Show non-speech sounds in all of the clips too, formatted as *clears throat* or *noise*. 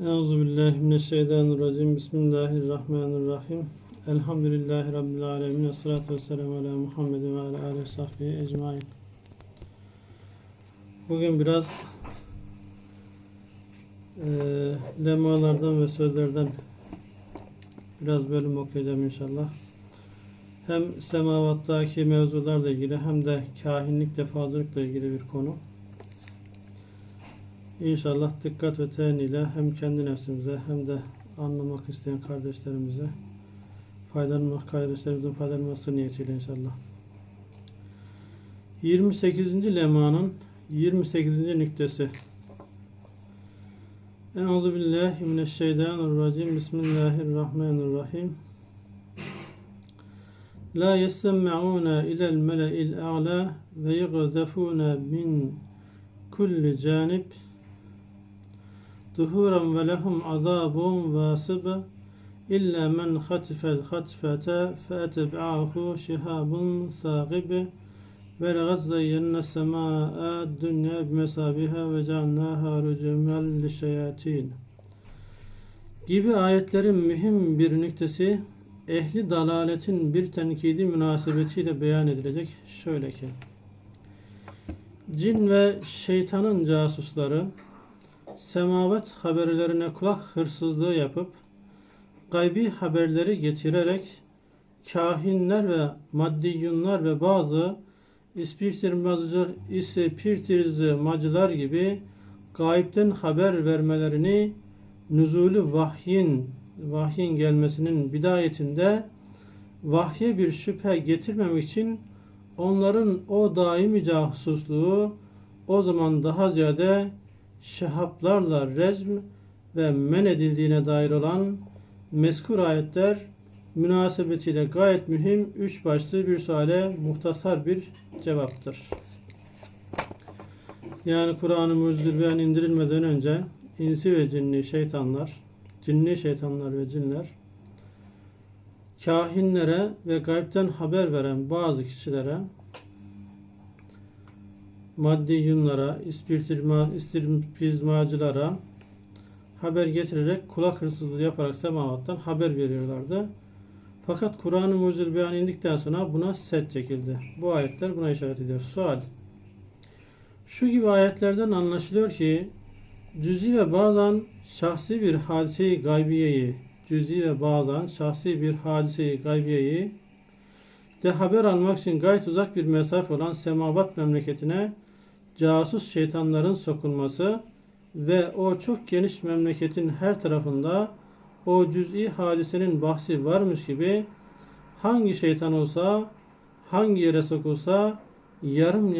Euzu billahi mineşşeytanirracim. Bismillahirrahmanirrahim. Elhamdülillahi rabbil alamin. Essalatu vesselamu ala Muhammedin ve ala alihi sahbihi ecmaîn. Bugün biraz eee lemalardan ve sözlerden biraz bölüm okuyacağım inşallah. Hem semavattaki mevzularla ilgili hem de kahinlikle, fazlalıkla ilgili bir konu. İnşallah dikkat ve teğeniyle hem kendi nefsimize hem de anlamak isteyen kardeşlerimize faydalanmak, kardeşlerimizin faydalanması niyetiyle inşallah. 28. lemanın 28. nüktesi. Euzu billahi mineşşeytanirracim. Bismillahirrahmanirrahim. La yessem'una ilel mele'il a'la ve yugzefuna min kulli canib vasib illa men hatifel hatifete fe eteb'ahu şihabun sâgib ve legad zeyyenne semâ'a dünya bimesabiha ve cealnâhâ rücumel lişeyatin gibi ayetlerin mühim bir nüktesi ehli dalaletin bir tenkidi münasebetiyle beyan edilecek. Şöyle ki cin ve şeytanın casusları semavat haberlerine kulak hırsızlığı yapıp gaybi haberleri getirerek kahinler ve maddiyunlar ve bazı ispirtirmacı, ispirtirmacılar gibi gayipten haber vermelerini nüzulü vahyin vahyin gelmesinin bidayetinde vahye bir şüphe getirmemek için onların o daimi casusluğu o zaman daha ziyade şehaplarla rezm ve men edildiğine dair olan mezkur ayetler münasebetiyle gayet mühim üç başlı bir suale muhtasar bir cevaptır. Yani Kur'an-ı Mucizül indirilmeden önce insi ve cinni şeytanlar, cinni şeytanlar ve cinler kahinlere ve gaybden haber veren bazı kişilere maddi yunlara, ispirtizma, ispirtizmacılara haber getirerek kulak hırsızlığı yaparak semavattan haber veriyorlardı. Fakat Kur'an-ı Mucizül Beyan indikten sonra buna set çekildi. Bu ayetler buna işaret ediyor. Sual. Şu gibi ayetlerden anlaşılıyor ki cüzi ve bazen şahsi bir hadiseyi gaybiyeyi, cüzi ve bazen şahsi bir hadiseyi gaybiyeyi de haber almak için gayet uzak bir mesafe olan semavat memleketine casus şeytanların sokulması ve o çok geniş memleketin her tarafında o cüz'i hadisenin bahsi varmış gibi hangi şeytan olsa, hangi yere sokulsa yarım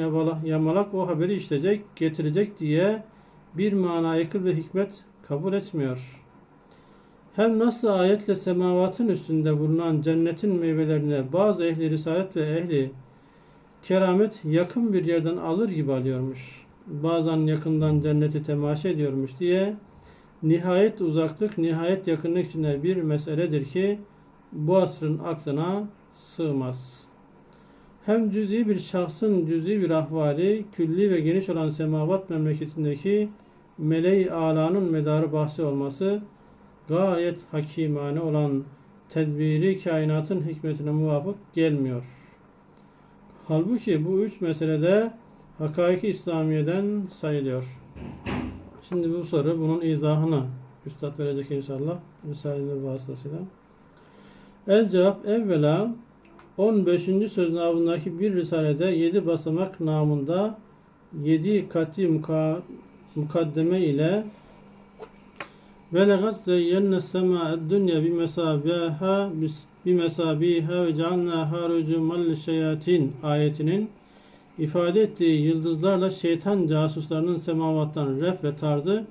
yamalak o haberi işleyecek, getirecek diye bir mana akıl ve hikmet kabul etmiyor. Hem nasıl ayetle semavatın üstünde bulunan cennetin meyvelerine bazı ehli risalet ve ehli keramet yakın bir yerden alır gibi alıyormuş. Bazen yakından cenneti temaşa ediyormuş diye nihayet uzaklık, nihayet yakınlık içinde bir meseledir ki bu asrın aklına sığmaz. Hem cüzi bir şahsın cüzi bir ahvali, külli ve geniş olan semavat memleketindeki meleği alanın medarı bahsi olması gayet hakimane olan tedbiri kainatın hikmetine muvafık gelmiyor.'' Halbuki bu üç meselede hakaiki İslamiye'den sayılıyor. Şimdi bu soru bunun izahını Üstad verecek inşallah. Risale-i vasıtasıyla. El cevap evvela 15. söz namındaki bir risalede 7 basamak namında 7 kati muka, mukaddeme ile ve legat zeyyenne sema'ed dünya bi mesabiha bi mesabiha ve cealnaha rucuman şeyatin ayetinin ifade ettiği yıldızlarla şeytan casuslarının semavattan ref ve tardı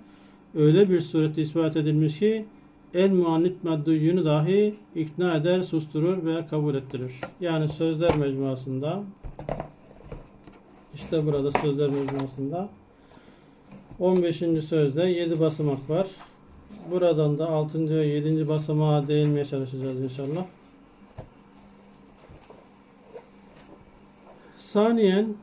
öyle bir surette ispat edilmiş ki el muannit madduyyunu dahi ikna eder, susturur ve kabul ettirir. Yani sözler mecmuasında işte burada sözler mecmuasında 15. sözde 7 basamak var. Buradan da 6. ve 7. basamağa değinmeye çalışacağız inşallah. Saniyen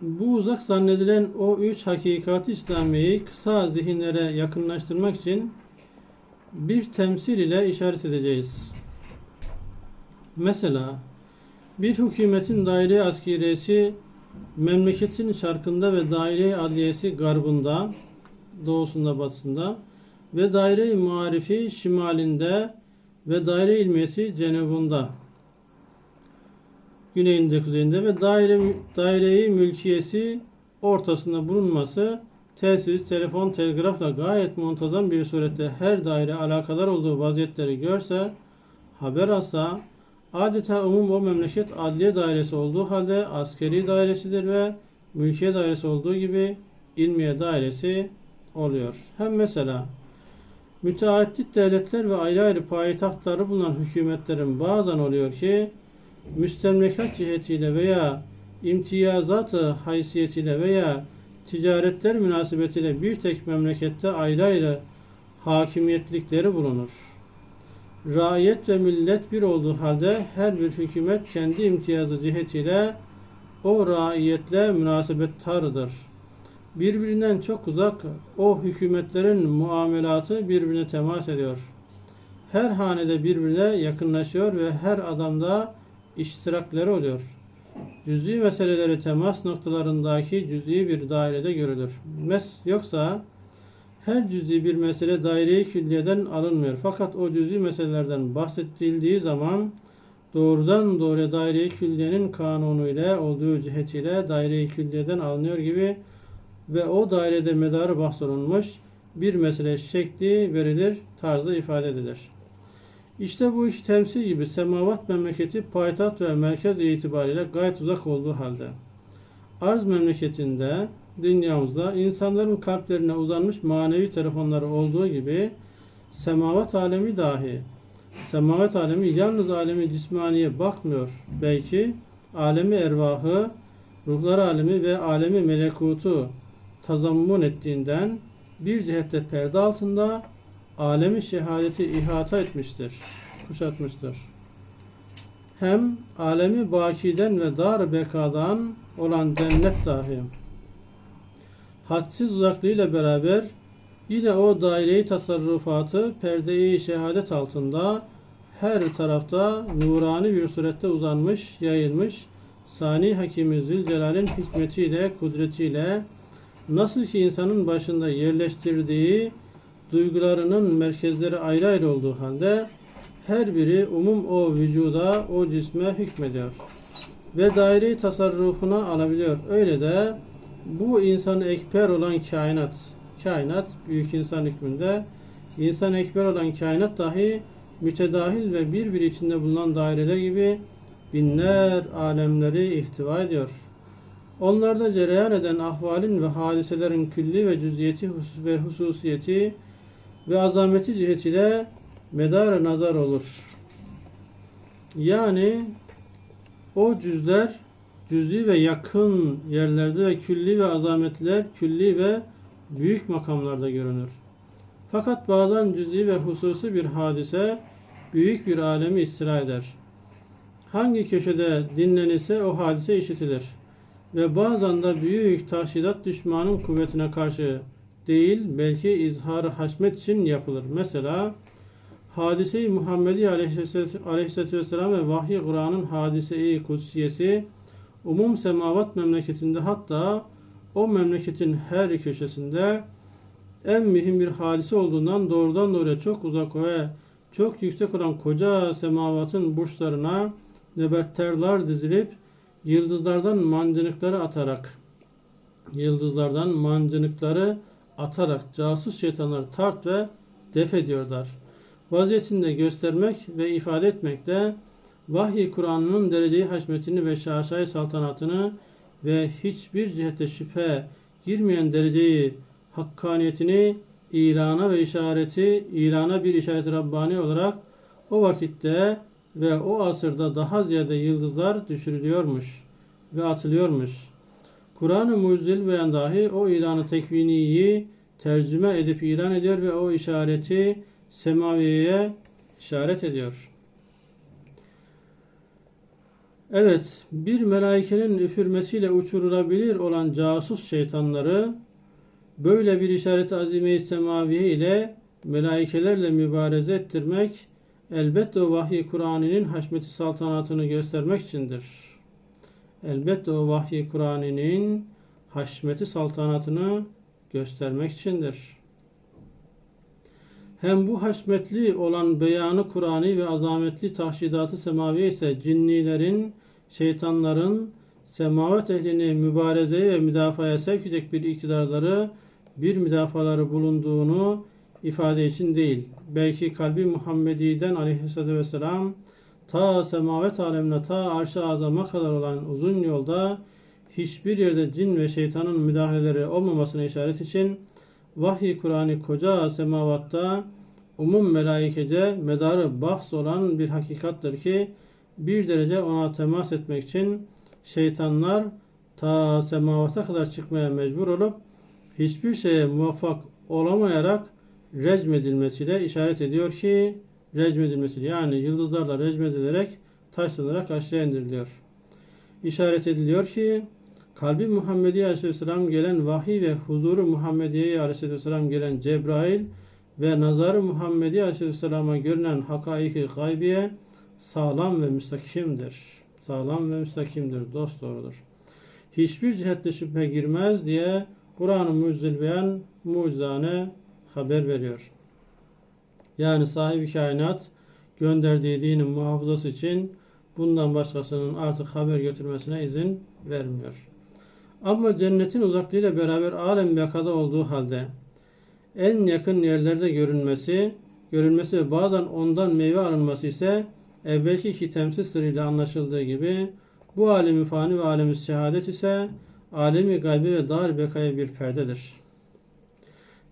Bu uzak zannedilen o üç hakikati İslamiye'yi kısa zihinlere yakınlaştırmak için bir temsil ile işaret edeceğiz. Mesela bir hükümetin daire askeriyesi memleketin şarkında ve daire adliyesi garbında, doğusunda, batısında ve daire-i marifi şimalinde ve daire ilmiyesi cenubunda, güneyinde, kuzeyinde ve daire daireyi mülkiyesi ortasında bulunması telsiz, telefon, telgrafla gayet muntazam bir surette her daire alakadar olduğu vaziyetleri görse, haber alsa, adeta umum o memleket adliye dairesi olduğu halde askeri dairesidir ve mülkiye dairesi olduğu gibi ilmiye dairesi oluyor. Hem mesela müteahhit devletler ve ayrı ayrı payitahtları bulunan hükümetlerin bazen oluyor ki müstemlekat cihetiyle veya imtiyazat haysiyetiyle veya ticaretler münasebetiyle bir tek memlekette ayrı ayrı hakimiyetlikleri bulunur. Raiyet ve millet bir olduğu halde her bir hükümet kendi imtiyazı cihetiyle o raiyetle münasebettardır. Birbirinden çok uzak o hükümetlerin muamelatı birbirine temas ediyor. Her hanede birbirine yakınlaşıyor ve her adamda iştirakleri oluyor. Cüz'i meseleleri temas noktalarındaki cüz'i bir dairede görülür. Mes yoksa her cüz'i bir mesele daire-i külliyeden alınmıyor. Fakat o cüz'i meselelerden bahsedildiği zaman doğrudan doğruya daire-i külliyenin kanunu ile olduğu cihetiyle daire-i külliyeden alınıyor gibi ve o dairede medarı bahsolunmuş bir mesele şekli verilir, tarzı ifade edilir. İşte bu iki temsil gibi semavat memleketi payitaht ve merkez itibariyle gayet uzak olduğu halde arz memleketinde dünyamızda insanların kalplerine uzanmış manevi telefonları olduğu gibi semavat alemi dahi semavat alemi yalnız alemi cismaniye bakmıyor. Belki alemi ervahı, ruhlar alemi ve alemi melekutu tazammun ettiğinden bir cihette perde altında alemi şehadeti ihata etmiştir, kuşatmıştır. Hem alemi bakiden ve dar bekadan olan cennet dahi hadsiz uzaklığıyla beraber yine o daireyi tasarrufatı perde-i şehadet altında her tarafta nurani bir surette uzanmış, yayılmış, Sani Hakimi Zülcelal'in hikmetiyle, kudretiyle nasıl ki insanın başında yerleştirdiği duygularının merkezleri ayrı ayrı olduğu halde her biri umum o vücuda, o cisme hükmediyor ve daire tasarrufuna alabiliyor. Öyle de bu insan ekber olan kainat, kainat büyük insan hükmünde, insan ekber olan kainat dahi mütedahil ve birbiri içinde bulunan daireler gibi binler alemleri ihtiva ediyor. Onlarda cereyan eden ahvalin ve hadiselerin külli ve cüziyeti husus ve hususiyeti ve azameti cihetiyle medar nazar olur. Yani o cüzler cüzi ve yakın yerlerde ve külli ve azametler külli ve büyük makamlarda görünür. Fakat bazen cüzi ve hususi bir hadise büyük bir alemi istila eder. Hangi köşede dinlenirse o hadise işitilir. Ve bazen de büyük tahşidat düşmanın kuvvetine karşı değil belki izhar haşmet için yapılır. Mesela hadise-i Muhammedi Aleyhisselatü Vesselam ve Vahiy Kur'an'ın hadise-i kutsiyesi umum semavat memleketinde hatta o memleketin her köşesinde en mühim bir hadise olduğundan doğrudan doğruya çok uzak ve çok yüksek olan koca semavatın burçlarına nöbetterler dizilip yıldızlardan mancınıkları atarak yıldızlardan mancınıkları atarak casus şeytanları tart ve def ediyorlar. Vaziyetinde göstermek ve ifade etmekte vahiy Kur'an'ın dereceyi haşmetini ve şaşay saltanatını ve hiçbir cihette şüphe girmeyen dereceyi hakkaniyetini ilana ve işareti ilana bir işaret Rabbani olarak o vakitte ve o asırda daha ziyade yıldızlar düşürülüyormuş ve atılıyormuş. Kur'an-ı Mucizil beyan dahi o ilanı tekviniyi tercüme edip ilan ediyor ve o işareti semaviyeye işaret ediyor. Evet, bir melaikenin üfürmesiyle uçurulabilir olan casus şeytanları böyle bir işaret azime-i semaviye ile melaikelerle mübareze ettirmek elbette o vahiy Kur'an'ının haşmeti saltanatını göstermek içindir. Elbette o vahiy Kur'an'ının haşmeti saltanatını göstermek içindir. Hem bu haşmetli olan beyanı Kur'an'ı ve azametli tahşidatı semaviye ise cinnilerin, şeytanların, semavat ehlini mübarezeye ve müdafaya sevk edecek bir iktidarları, bir müdafaları bulunduğunu ifade için değil. Belki kalbi Muhammedi'den aleyhissalatü vesselam ta semavet alemine ta arş-ı azama kadar olan uzun yolda hiçbir yerde cin ve şeytanın müdahaleleri olmamasına işaret için vahiy Kur'an'ı koca semavatta umum melaikece medarı bahs olan bir hakikattır ki bir derece ona temas etmek için şeytanlar ta semavata kadar çıkmaya mecbur olup hiçbir şeye muvaffak olamayarak recmedilmesiyle işaret ediyor ki recmedilmesiyle yani yıldızlarla recmedilerek taşlanarak aşağı indiriliyor. İşaret ediliyor ki kalbi Muhammedi Aleyhisselam gelen vahiy ve huzuru Muhammediye Aleyhisselam gelen Cebrail ve nazarı Muhammedi Aleyhisselam'a görünen hakaiki gaybiye sağlam ve müstakimdir. Sağlam ve müstakimdir, dost doğrudur. Hiçbir cihette şüphe girmez diye Kur'an-ı Mucizül Beyan mucizane haber veriyor. Yani sahibi kainat gönderdiği dinin muhafazası için bundan başkasının artık haber götürmesine izin vermiyor. Ama cennetin uzaklığıyla beraber alem yakada olduğu halde en yakın yerlerde görünmesi, görünmesi ve bazen ondan meyve alınması ise evvelki iki temsil sırrıyla anlaşıldığı gibi bu alemi fani ve alemi şehadet ise alemi gaybi ve dar bekaya bir perdedir.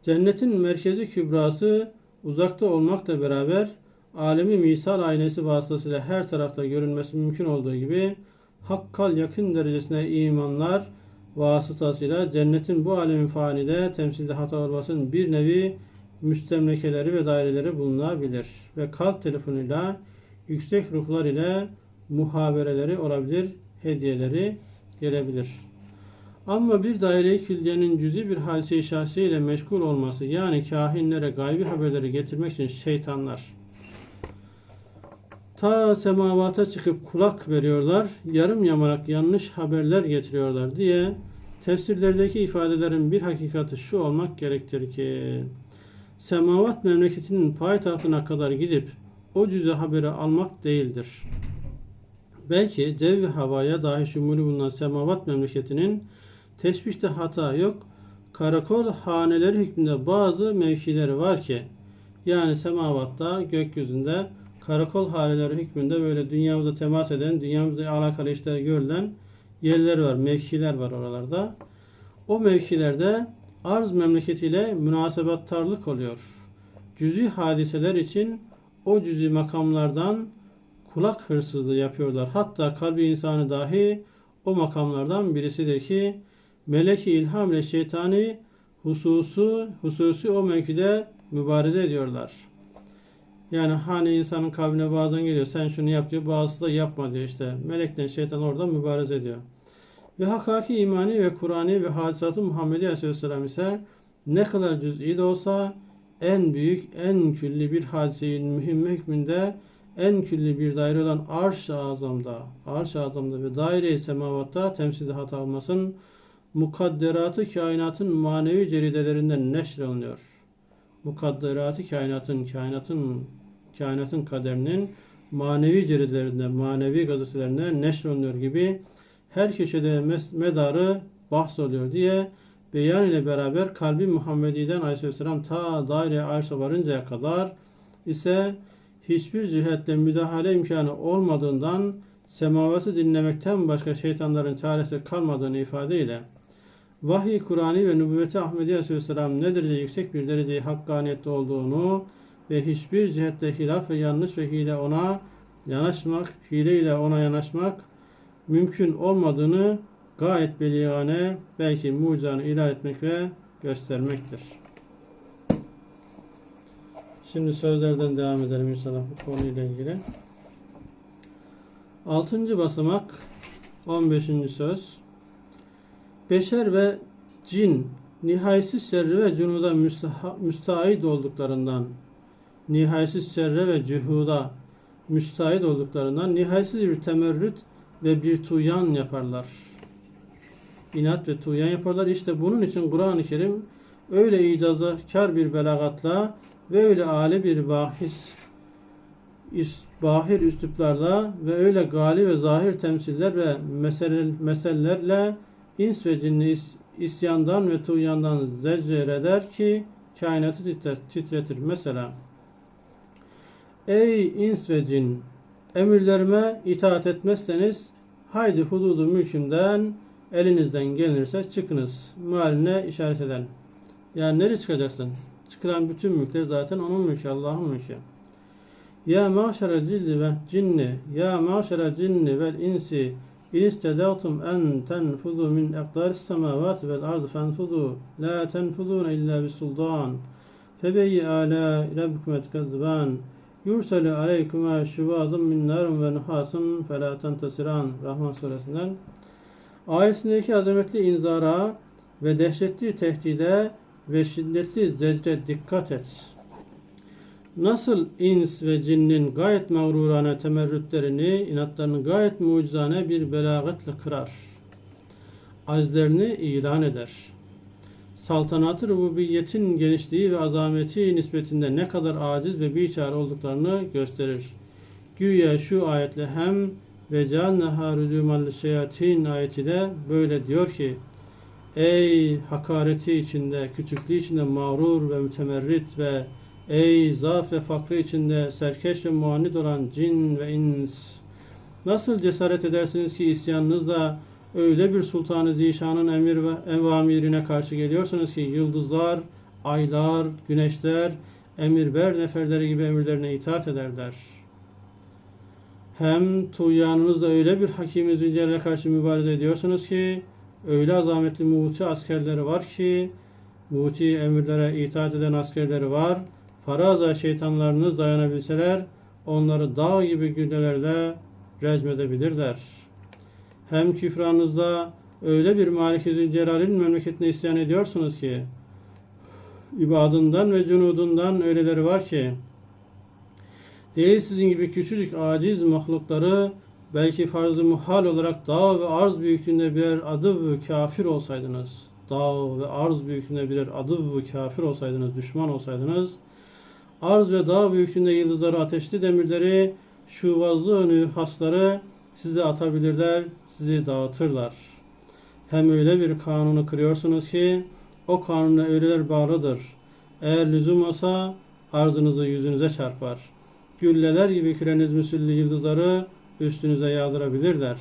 Cennetin merkezi kübrası uzakta olmakla beraber alemi misal aynesi vasıtasıyla her tarafta görünmesi mümkün olduğu gibi hakkal yakın derecesine imanlar vasıtasıyla cennetin bu alemin fanide temsilde hata olmasının bir nevi müstemlekeleri ve daireleri bulunabilir ve kalp telefonuyla yüksek ruhlar ile muhabereleri olabilir, hediyeleri gelebilir. Ama bir daire-i külliyenin cüzi bir hadise-i şahsi ile meşgul olması yani kahinlere gaybi haberleri getirmek için şeytanlar ta semavata çıkıp kulak veriyorlar, yarım yamalak yanlış haberler getiriyorlar diye tefsirlerdeki ifadelerin bir hakikati şu olmak gerektir ki semavat memleketinin payitahtına kadar gidip o cüze haberi almak değildir. Belki cev havaya dahi şumulü bulunan semavat memleketinin teşbihte hata yok. Karakol haneleri hükmünde bazı mevkileri var ki yani semavatta gökyüzünde karakol haneleri hükmünde böyle dünyamıza temas eden, dünyamızla alakalı işler görülen yerler var, mevkiler var oralarda. O mevkilerde arz memleketiyle münasebettarlık oluyor. Cüzi hadiseler için o cüzi makamlardan kulak hırsızlığı yapıyorlar. Hatta kalbi insanı dahi o makamlardan birisidir ki meleki ilham ile şeytani hususu, hususi o mevkide mübareze ediyorlar. Yani hani insanın kalbine bazen geliyor sen şunu yap diyor bazısı da yapma diyor işte. Melekten şeytan orada mübareze ediyor. Ve hakiki imani ve Kur'ani ve hadisatı Muhammedi Aleyhisselam ise ne kadar cüz'i de olsa en büyük, en külli bir hadiseyi mühim hükmünde en külli bir daire olan arş-ı azamda, arş-ı azamda ve daire-i semavatta temsilde hata olmasın, mukadderatı kainatın manevi ceridelerinden neşrolunuyor. Mukadderatı kainatın, kainatın, kainatın kaderinin manevi ceridelerinde, manevi gazetelerinde neşrolunuyor gibi her köşede medarı bahs oluyor diye beyan ile beraber kalbi Muhammedi'den Aleyhisselam ta daire arşa varıncaya kadar ise hiçbir cihette müdahale imkanı olmadığından semavatı dinlemekten başka şeytanların çaresi kalmadığını ifadeyle vahiy Kur'an'ı ve nübüvveti Ahmedi Aleyhisselam ne derece yüksek bir dereceyi hakkaniyette olduğunu ve hiçbir cihette hilaf ve yanlış ve hile ona yanaşmak, hile ile ona yanaşmak mümkün olmadığını gayet beligane belki mucizanı ilah etmek ve göstermektir. Şimdi sözlerden devam edelim inşallah bu konuyla ilgili. Altıncı basamak 15. söz. Beşer ve cin nihayetsiz şerre ve cunuda müstahit olduklarından nihayetsiz şerre ve cühuda müstahit olduklarından nihayetsiz bir temerrüt ve bir tuyan yaparlar. İnat ve tuyan yaparlar. İşte bunun için Kur'an-ı Kerim öyle icazkar bir belagatla ve öyle âli bir bahis is- bahir üsluplarla ve öyle gali ve zahir temsiller ve mesele, meselelerle ins ve cinni is- isyandan ve tuğyandan zecr eder ki kainatı titre- titretir. Mesela Ey ins ve cin emirlerime itaat etmezseniz haydi hududu mülkümden elinizden gelirse çıkınız. Muhaline işaret eden. Yani nereye çıkacaksın? Çıkılan bütün mülkler zaten onun mülkü, Allah'ın mülkü. Ya maşere cilli ve cinni, ya maşere cinni vel insi, in istedavtum en tenfudu min ekdaris semavati vel ardı fenfudu, la tenfudune illa bis sultan. Febeyyi ala rabbikum etkezban. Yurselu aleykuma şuvadun min narun ve nuhasun felâ tentesiran. Rahman suresinden. Ayetindeki azametli inzara ve dehşetli tehdide ve şiddetli zecre dikkat et. Nasıl ins ve cinnin gayet mağrurane temerrütlerini, inatlarını gayet mucizane bir belagatla kırar. Azlerini ilan eder. Saltanatı rububiyetin genişliği ve azameti nispetinde ne kadar aciz ve biçare olduklarını gösterir. Güya şu ayetle hem ve cealneha rücumal şeyatin ayetiyle böyle diyor ki Ey hakareti içinde, küçüklüğü içinde mağrur ve mütemerrit ve ey zaaf ve fakrı içinde serkeş ve muannit olan cin ve ins. Nasıl cesaret edersiniz ki isyanınızla öyle bir sultanı zişanın emir ve evamirine karşı geliyorsunuz ki yıldızlar, aylar, güneşler, emirber neferleri gibi emirlerine itaat ederler. Hem tuğyanınızla öyle bir hakimi zülcelale karşı mübareze ediyorsunuz ki öyle azametli muti askerleri var ki muti emirlere itaat eden askerleri var. Faraza şeytanlarınız dayanabilseler onları dağ gibi güllelerle rezmedebilirler. Hem küfranınızda öyle bir Malik-i Zülcelal'in memleketine isyan ediyorsunuz ki ibadından ve cunudundan öyleleri var ki değil sizin gibi küçücük aciz mahlukları belki farz-ı muhal olarak dağ ve arz büyüklüğünde birer adı ve kafir olsaydınız dağ ve arz büyüklüğünde birer adı ve kafir olsaydınız, düşman olsaydınız arz ve dağ büyüklüğünde yıldızları, ateşli demirleri, şuvazlı önü hasları size atabilirler, sizi dağıtırlar. Hem öyle bir kanunu kırıyorsunuz ki o kanuna öyleler bağlıdır. Eğer lüzum olsa arzınızı yüzünüze çarpar. Gülleler gibi küreniz müsüllü yıldızları üstünüze yağdırabilirler.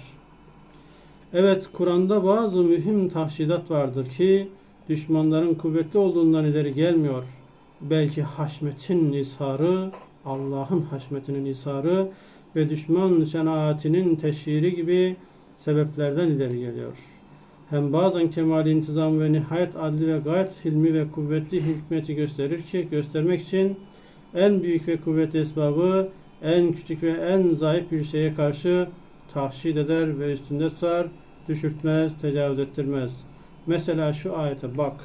Evet, Kur'an'da bazı mühim tahşidat vardır ki düşmanların kuvvetli olduğundan ileri gelmiyor. Belki haşmetin isharı, Allah'ın haşmetinin isharı ve düşman şenaatinin teşhiri gibi sebeplerden ileri geliyor. Hem bazen kemal intizam ve nihayet adli ve gayet hilmi ve kuvvetli hikmeti gösterir ki göstermek için en büyük ve kuvvetli esbabı en küçük ve en zayıf bir şeye karşı tahşid eder ve üstünde tutar, düşürtmez, tecavüz ettirmez. Mesela şu ayete bak.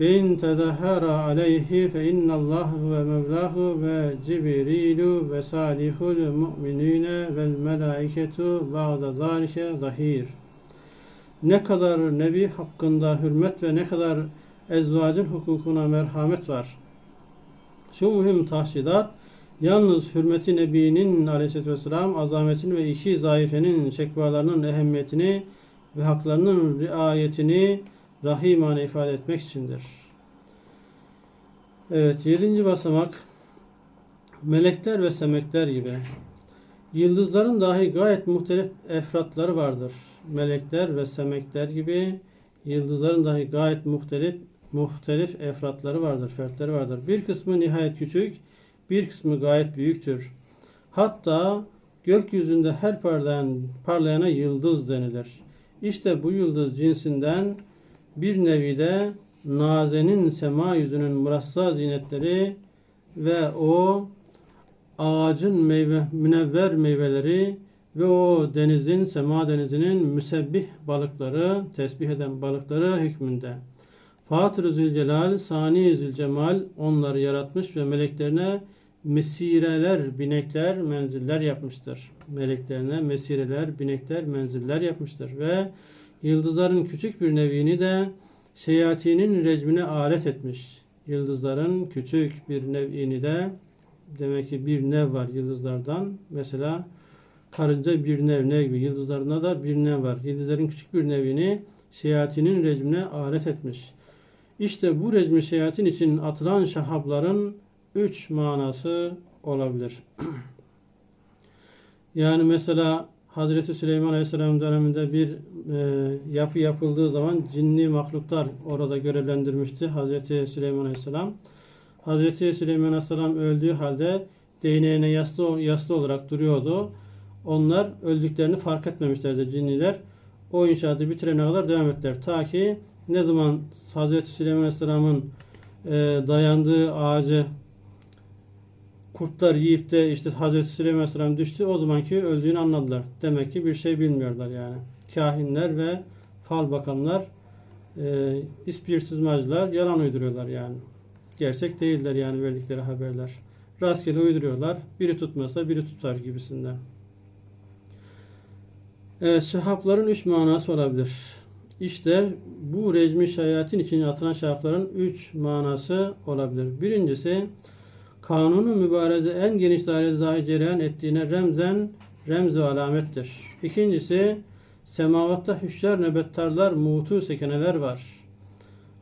İn tedahara aleyhi fe innallahu ve mevlahu ve cibrilu ve salihul mu'minine vel melaiketu ba'da zalike zahir. Ne kadar Nebi hakkında hürmet ve ne kadar ezvacın hukukuna merhamet var. Şu mühim tahsidat yalnız hürmeti Nebi'nin aleyhisselatü vesselam azametini ve iki zayıfenin şekvalarının ehemmiyetini ve haklarının riayetini rahimane ifade etmek içindir. Evet, yedinci basamak melekler ve semekler gibi. Yıldızların dahi gayet muhtelif efratları vardır. Melekler ve semekler gibi yıldızların dahi gayet muhtelif muhtelif efratları vardır, fertleri vardır. Bir kısmı nihayet küçük, bir kısmı gayet büyüktür. Hatta gökyüzünde her parlayan, parlayana yıldız denilir. İşte bu yıldız cinsinden bir nevi de nazenin sema yüzünün murassa zinetleri ve o ağacın meyve, münevver meyveleri ve o denizin, sema denizinin müsebbih balıkları, tesbih eden balıkları hükmünde. Fatır-ı Zülcelal, Sani Zülcemal onları yaratmış ve meleklerine mesireler, binekler, menziller yapmıştır. Meleklerine mesireler, binekler, menziller yapmıştır. Ve yıldızların küçük bir nevini de şeyatinin recmine alet etmiş. Yıldızların küçük bir nevini de demek ki bir nev var yıldızlardan. Mesela karınca bir nev, nev gibi. Yıldızlarında da bir nev var. Yıldızların küçük bir nevini şeyatinin recmine alet etmiş. İşte bu recmi şeyatin için atılan şahapların üç manası olabilir. *clears throat* yani mesela Hazreti Süleyman Aleyhisselam döneminde bir e, yapı yapıldığı zaman cinli mahluklar orada görevlendirmişti Hazreti Süleyman Aleyhisselam. Hazreti Süleyman Aleyhisselam öldüğü halde değneğine yaslı, yaslı olarak duruyordu. Onlar öldüklerini fark etmemişlerdi cinniler. O inşaatı bitirene kadar devam ettiler. Ta ki ne zaman Hazreti Süleyman Aleyhisselam'ın e, dayandığı ağacı kurtlar yiyip de işte Hazreti Süleyman Aleyhisselam düştü o zamanki öldüğünü anladılar. Demek ki bir şey bilmiyorlar yani. Kahinler ve fal bakanlar e, ispiritizmacılar yalan uyduruyorlar yani. Gerçek değiller yani verdikleri haberler. Rastgele uyduruyorlar. Biri tutmasa biri tutar gibisinden. Evet, şahapların üç manası olabilir. İşte bu recmi şayatin için atılan şahapların üç manası olabilir. Birincisi kanunu mübareze en geniş dairede dahi cereyan ettiğine remzen remz ve alamettir. İkincisi semavatta hüşyar nöbettarlar, mutu sekeneler var.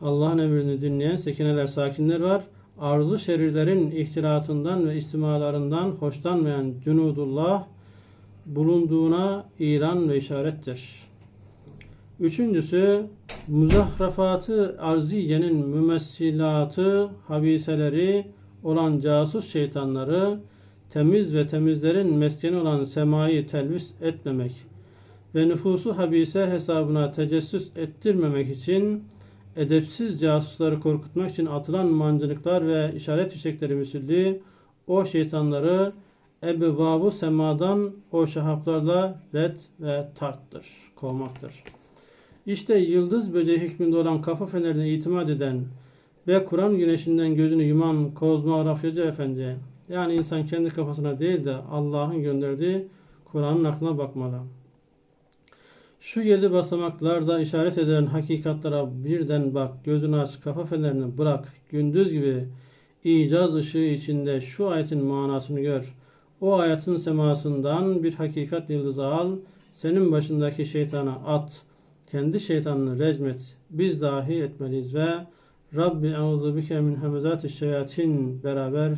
Allah'ın emrini dinleyen sekeneler, sakinler var. Arzu şerirlerin ihtilatından ve istimalarından hoşlanmayan cunudullah bulunduğuna ilan ve işarettir. Üçüncüsü muzahrafatı arziyenin mümessilatı habiseleri olan casus şeytanları temiz ve temizlerin meskeni olan semayı telvis etmemek ve nüfusu habise hesabına tecessüs ettirmemek için edepsiz casusları korkutmak için atılan mancınıklar ve işaret fişekleri müsülli o şeytanları ebevabu semadan o şahaplarla red ve tarttır, kovmaktır. İşte yıldız böceği hükmünde olan kafa fenerine itimat eden ve Kur'an güneşinden gözünü yuman Kozma Rafyacı Efendi yani insan kendi kafasına değil de Allah'ın gönderdiği Kur'an'ın aklına bakmalı. Şu yedi basamaklarda işaret edilen hakikatlara birden bak, gözünü aç, kafa fenerini bırak, gündüz gibi icaz ışığı içinde şu ayetin manasını gör. O ayetin semasından bir hakikat yıldızı al, senin başındaki şeytana at, kendi şeytanını recmet, biz dahi etmeliyiz ve Rabbi euzu bike min hemezati şeyatin beraber